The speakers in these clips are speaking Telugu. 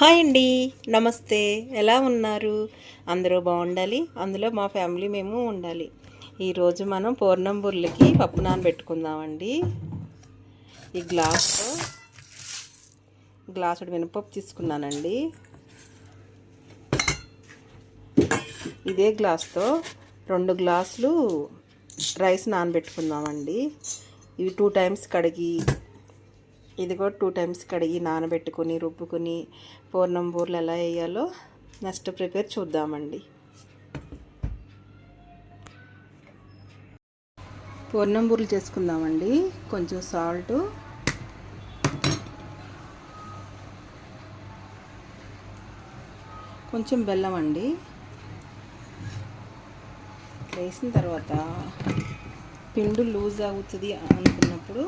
హాయ్ అండి. నమస్తే. ఎలా ఉన్నారు? అందరూ బాగుండాలి. అందులో మా ఫ్యామిలీ మేము ఉండాలి. ఈరోజు మనం పూర్ణం బుర్లకి పప్పు నానబెట్టుకుందామండి. ఈ గ్లాస్తో గ్లాసుడు మినపప్పు తీసుకున్నానండి. ఇదే గ్లాస్తో రెండు గ్లాసులు రైస్ నానబెట్టుకుందామండి. ఇవి టూ టైమ్స్ కడిగి ఇది కూడా టూ టైమ్స్ కడిగి నానబెట్టుకొని రుబ్బుకొని పూర్ణం బూర్లు ఎలా వేయాలో నెక్స్ట్ ప్రిపేర్ చూద్దామండి. పూర్ణం బూర్లు చేసుకుందామండి. కొంచెం సాల్ట్. కొంచెం బెల్లం అండి. వేసిన తర్వాత పిండు లూజ్ అవుతుంది అనుకున్నప్పుడు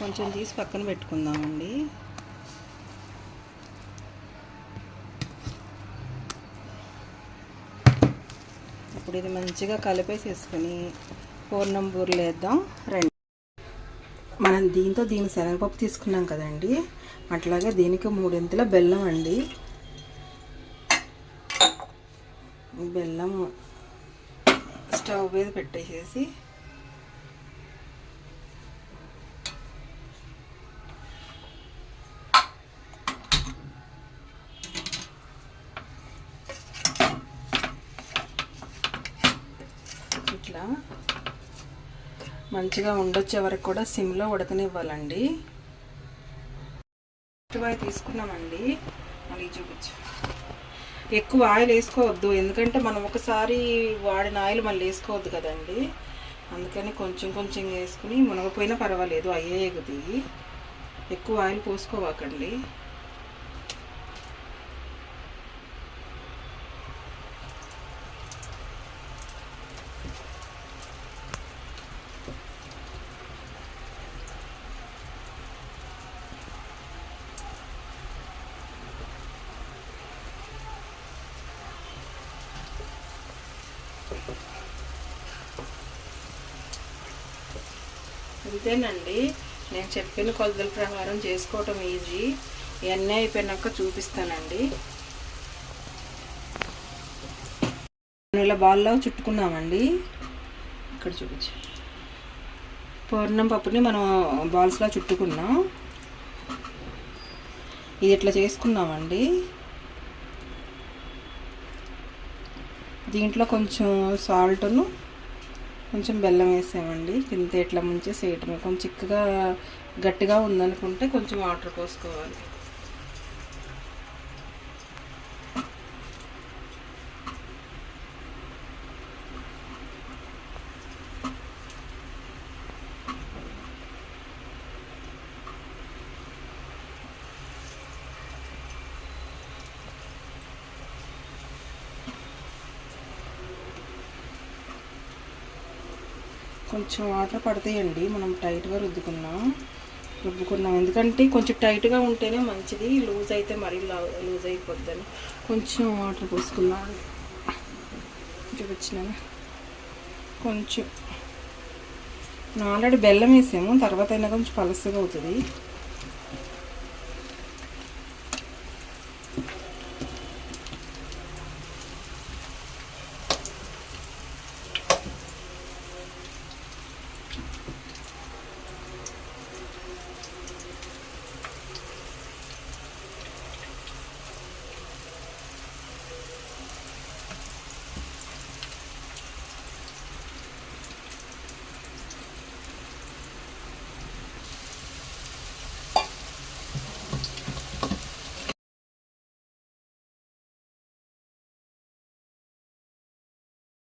కొంచెం తీసి పక్కన పెట్టుకుందామండి. ఇప్పుడు ఇది మంచిగా కలిపేసేసుకొని పూర్ణం బూరెలు వేద్దాం రండి. మనం దీంతో దీని శనగపప్పు తీసుకున్నాం కదండి. అట్లాగే దీనికి మూడింతల బెల్లం అండి. బెల్లం స్టవ్ మీద పెట్టేసేసి ఇలా మంచిగా ఉండొచ్చే వరకు కూడా సిమ్లో ఉడకనివ్వాలండి. ఎక్కువ తీసుకున్నామండి. మళ్ళీ చూపించు. ఎక్కువ ఆయిల్ వేసుకోవద్దు. ఎందుకంటే మనం ఒకసారి వాడిన ఆయిల్ మళ్ళీ వేసుకోవద్దు కదండి. అందుకని కొంచెం కొంచెం వేసుకుని మునగపోయినా పర్వాలేదు. అయ్యే ఎగుతాయి ఎక్కువ ఆయిల్ పోసుకోవాకండి. అంతేనండి. నేను చెప్పిన కొలతల ప్రకారం చేసుకోవటం ఈజీ. ఇవన్నీ అయిపోయినాక చూపిస్తానండి. ఇలా బాల్లో చుట్టుకున్నామండి. ఇక్కడ చూపించి. పూర్ణం పప్పుని మనం బాల్స్లో చుట్టుకున్నాం. ఇది ఇట్లా చేసుకున్నామండి? దీంట్లో కొంచెం సాల్ట్ను కొంచెం బెల్లం వేసామండి. కింద ఇట్లా ముంచేసి వేయటమే కొంచెం చిక్కగా గట్టిగా ఉందనుకుంటే కొంచెం వాటర్ పోసుకోవాలి. కొంచెం వాటర్ పడతాయండి. మనం టైట్గా రుద్దుకున్నాం రుబ్బుకున్నాం ఎందుకంటే కొంచెం టైట్గా ఉంటేనే మంచిది. లూజ్ అయితే మరీ లూజ్ అయిపోద్దని. కొంచెం వాటర్ పోసుకున్నాం చూపించినాను కొంచెం. ఆల్రెడీ బెల్లం వేసాము. తర్వాత అయినా కొంచెం పలసగా అవుతుంది.